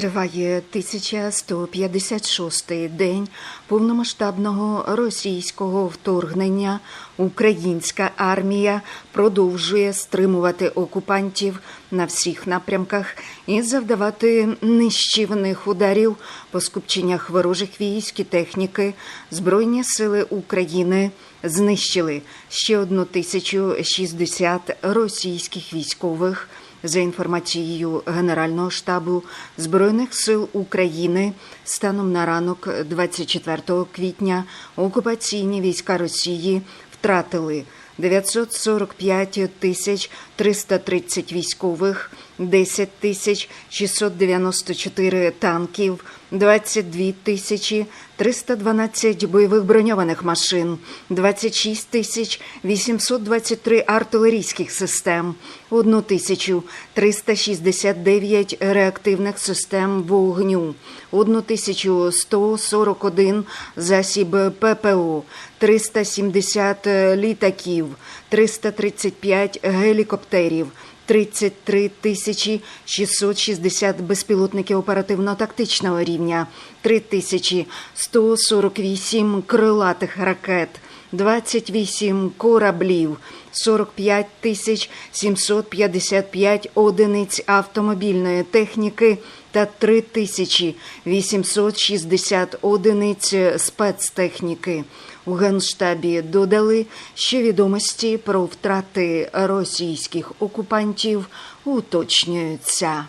Триває 1156-й день повномасштабного російського вторгнення. Українська армія продовжує стримувати окупантів на всіх напрямках і завдавати нищівних ударів по скупченнях ворожих військ і техніки. Збройні сили України знищили ще одну тисячу шістдесят російських військових. За інформацією Генерального штабу Збройних сил України, станом на ранок 24 квітня окупаційні війська Росії втратили 945 тисяч 330 військових, 10 тисяч 694 танків, 22 тисячі 312 бойових броньованих машин, 26 тисяч 823 артилерійських систем, 1 тисячу 369 реактивних систем вогню, 1 тисячу 141 засіб ППО, 370 літаків, 335 гелікоптерів, 33 тисячі 660 безпілотників оперативно-тактичного рівня, 3 тисячі 148 крилатих ракет, 28 кораблів, 45 тисяч 755 одиниць автомобільної техніки та 3 тисячі 860 одиниць спецтехніки. У Генштабі додали, що відомості про втрати російських окупантів уточнюються.